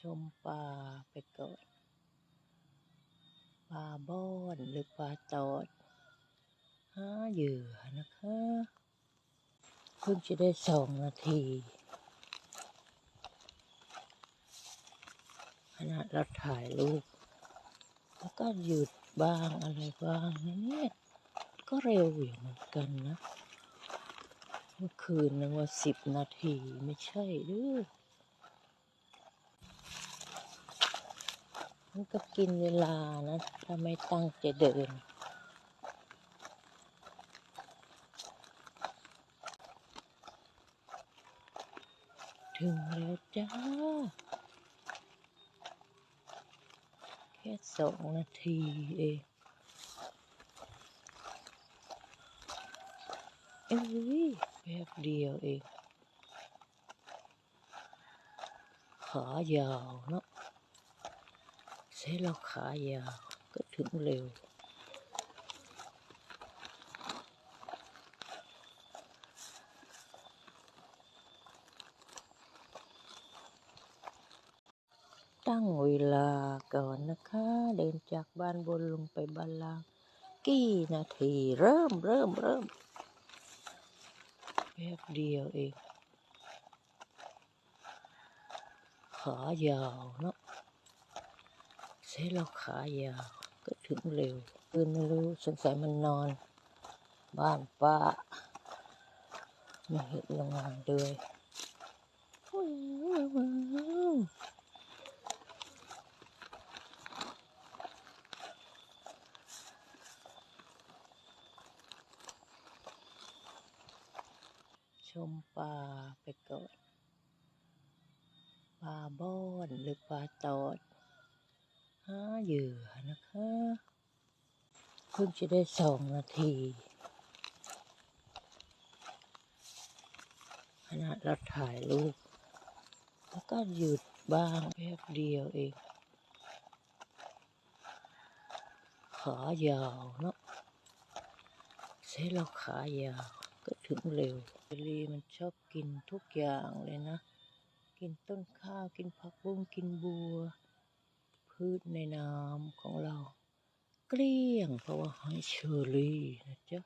ชมปลาไปก่อนปลาบ้อนหรือปลาตอดหาเหยื่อนะคะเพิ่งจะได้สองนาที ขณะเราถ่ายรูปแล้วก็หยุดบ้างอะไรบ้างนะเนี่ยก็เร็วอยู่เหมือนกันนะ เมื่อคืนนึกว่าสิบนาทีไม่ใช่หรือ มันก็กินเวลานะถ้าไม่ตั้งใจเดิน ถึงแล้วจ้า แค่สองนาทีเองเอ้ยแป๊บเดียวเองขายาวเนาะ ใช้เราขายาวก็ถึงเร็ว ตั้งเวลาก่อนนะคะ เดินจากบ้านบนลงไปบ้านล่าง กี่นาทีเริ่มเริ่มเริ่มแป๊บเดียวเองขายาวเนาะ ใช้เราขายาวก็ถึงเร็วคืนไม่รู้สงสัยมันนอน บ้านป้าไม่เห็นโรงงานเลยว้วว้าวชมปลาไปก่อนปลาบ้อนหรือปลาตอดาเหยื่อนะคะเพิ่งจะได้สองนาที ขณะเราถ่ายรูปแล้วก็หยุดบ้างแป๊บเดียวเอง ขายาวเนาะใช้เราขายาวก็ถึงเร็วเบลลีมันชอบกินทุกอย่างเลยนะ กินต้นข้าว กินผักบุ้งกินบัว พืชในน้ำของเรา เกลี้ยงเพราะว่าหอยเชอรี่นะจ๊ะ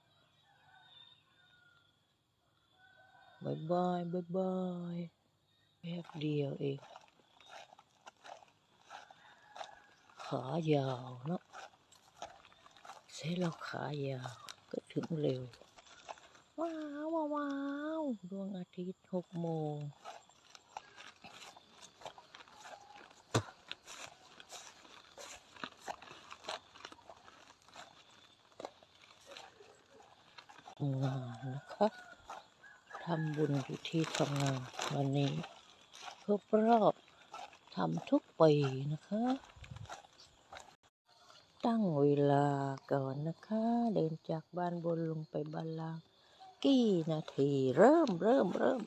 บายบายบายบายแป๊บเดียวเอง ขายาวเนาะใช้เราขายาว ก็ถึงเร็ว ว้าวว้าวดวงอาทิตย์หกโมง ทำงานนะคะ ทำบุญอยู่ที่ทำงานวันนี้ครบรอบทำทุกปีนะคะ ตั้งเวลาก่อนนะคะ เดินจากบ้านบนลงไปบ้านล่างกี่นาทีเริ่มเริ่มเริ่ม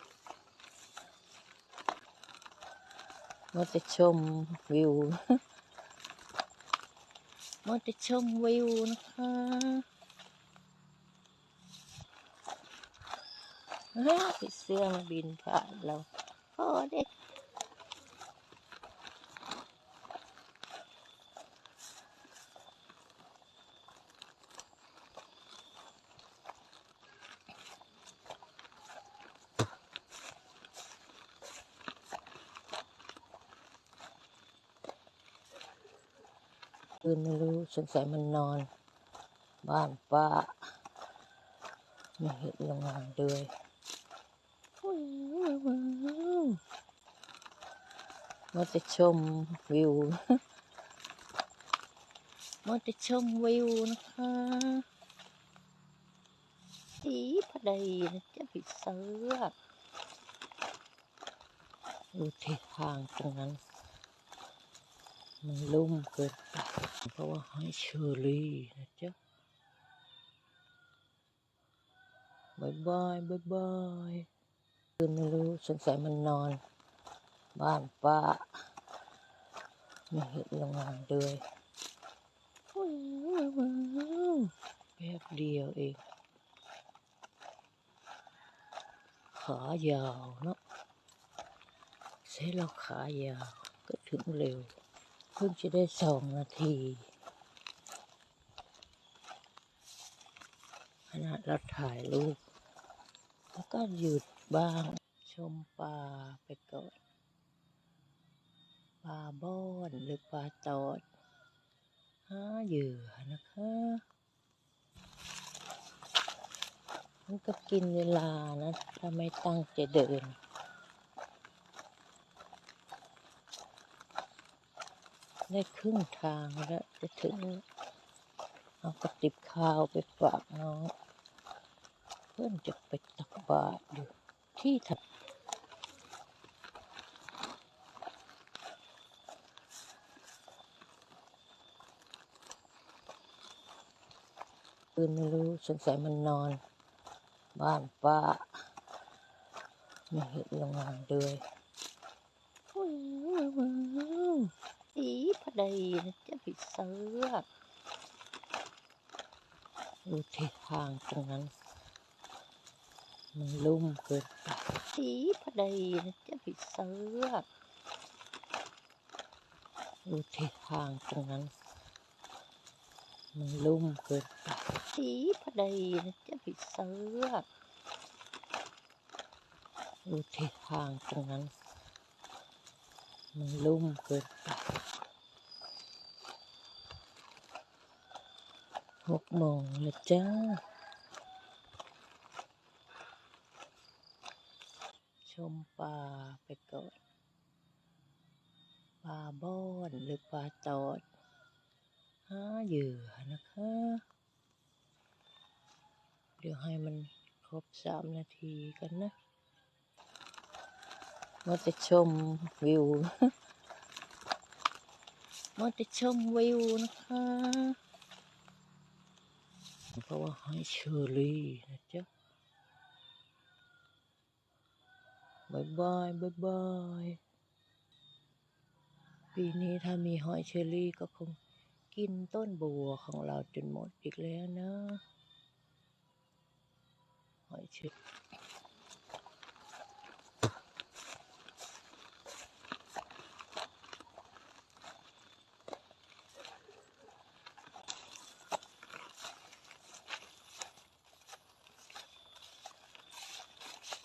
มาจะชมวิวมาจะชมวิวนะคะ เฮ้ย ผีเสื้อมาบินผ่านเราโอ้เด็กคืนไม่รู้สงสัยมันนอน บ้านป้าไม่เห็นโรงงานเลยว้าวว้าว มาจะชมวิวมาจะชมวิวนะคะสีพอดีนะจะผีเสือดูทิศทางตรงนั้น มันลุ่มเกินไปเพราะว่าให้เชอรี่นะจ๊ะบายบายบายบายคืนไม่รู้สงสัยมันนอน บ้านป้าไม่เห็นโรงงานเลยแป๊บเดียวเอง ขายาวเนาะใช้เราขายาวก็ถึงเร็ว เพิ่งจะได้สองนาทีขณะเราถ่ายรูปแล้วก็หยุดบ้างชมปลา ปลาบ้อนหรือปลาตอดหาเหยื่อนะคะมันก็กินเวลานะถ้าไม่ตั้งใจเดินได้ครึ่งทางแล้วจะถึง เอากระติบข้าวไปฝากน้อง เพื่อนจะไปตักบาตรอยู่ที่ถัด คืนไม่รู้สงสัยมันนอน บ้านป้าไม่เห็นโรงงานเลยอีพอดีนะจะไปเสือดูทิศทางตรงนั้น มันลุ่มเกินไปอีพอดีนะจะไปเสือดูทิศทางตรงนั้น มันลุ่มเกินสีพอดีนะจะไปเสือดูทิศทางตรงนั้น มันลุ่มเกินไปหกโมงแล้วจ้าชมปลาไปก่อนปลาบ้อนหรือปลาตอด หาเหยื่อนะคะ เดี๋ยวให้มันครบสามนาทีกันนะมาจะชมวิวมาจะชมวิวนะคะเพราะว่าหอยเชอรี่นะจ๊ะบายบายบายบายปีนี้ถ้ามีหอยเชอรี่ก็คง กินต้นบัวของเราจนหมดอีกแล้วนะหอยเชอรี่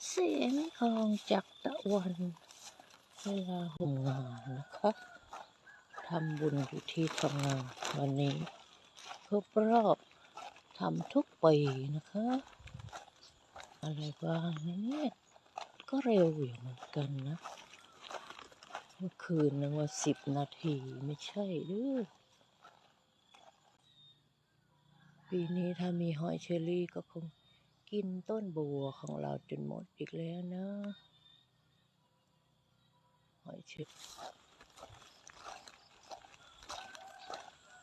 เสียงของจากตะวันเวลาห่มงานนะคะ ทำบุญอยู่ที่ทำงานวันนี้ครบรอบทำทุกปีนะคะ อะไรบ้างนะเนี่ยก็เร็วอยู่เหมือนกันนะ เมื่อคืนนึกว่าสิบนาทีไม่ใช่หรือปีนี้ถ้ามีหอยเชอรี่ก็คงกินต้นบัวของเราจนหมดอีกแล้วนะ หอยเชอรี่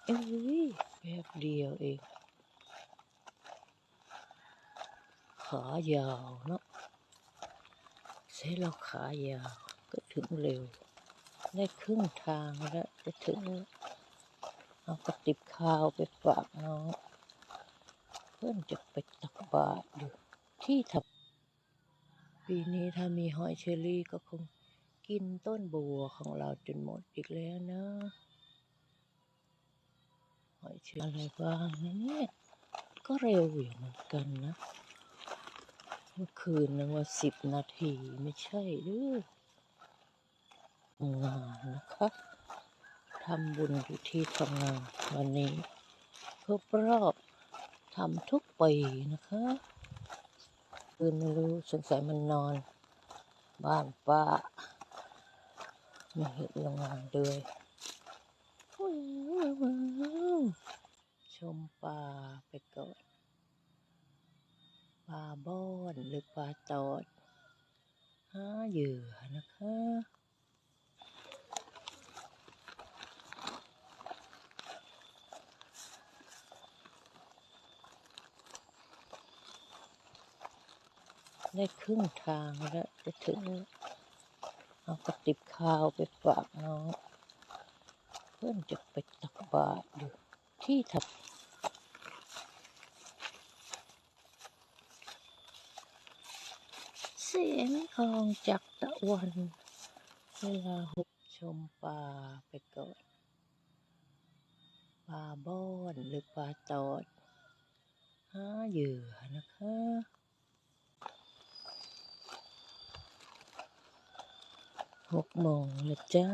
เอ้ยแป๊บเดียวเองขายาวเนาะใช้เราขายาวก็ถึงเร็ว ได้ครึ่งทางแล้วจะถึง เอากระติบข้าวไปฝากน้อง เพื่อนจะไปตักบาตรอยู่ที่ถับปีนี้ถ้ามีหอยเชอรี่ก็คงกินต้นบัวของเราจนหมดอีกแล้วนะ อยเชอรี่อะไรบ้างนะเนี่ย ก็เร็วอยู่เหมือนกันนะ เมื่อคืนนึกว่าสิบนาทีไม่ใช่หรืองานนะคะทำบุญอยู่ที่ทำงานวันนี้ครบรอบทำทุกปีนะคะคืนไม่รู้สงสัยมันนอน บ้านป้าไม่เห็นโรงงานเลย ชมปลาไปก่อนปลาบ้อนหรือปลาตอดหาเหยื่อนะคะได้ครึ่งทางแล้วจะถึง เอากระติบข้าวไปฝากน้อง เพื่อนจะไปตักบาตรอยู่ที่ถับเสียงของจากตะวันเวลาหกชชมปลาไปก่อนปลาบ้อนหรือปลาตอดหาเหยื่อนะคะหกโมงแล้วจ้า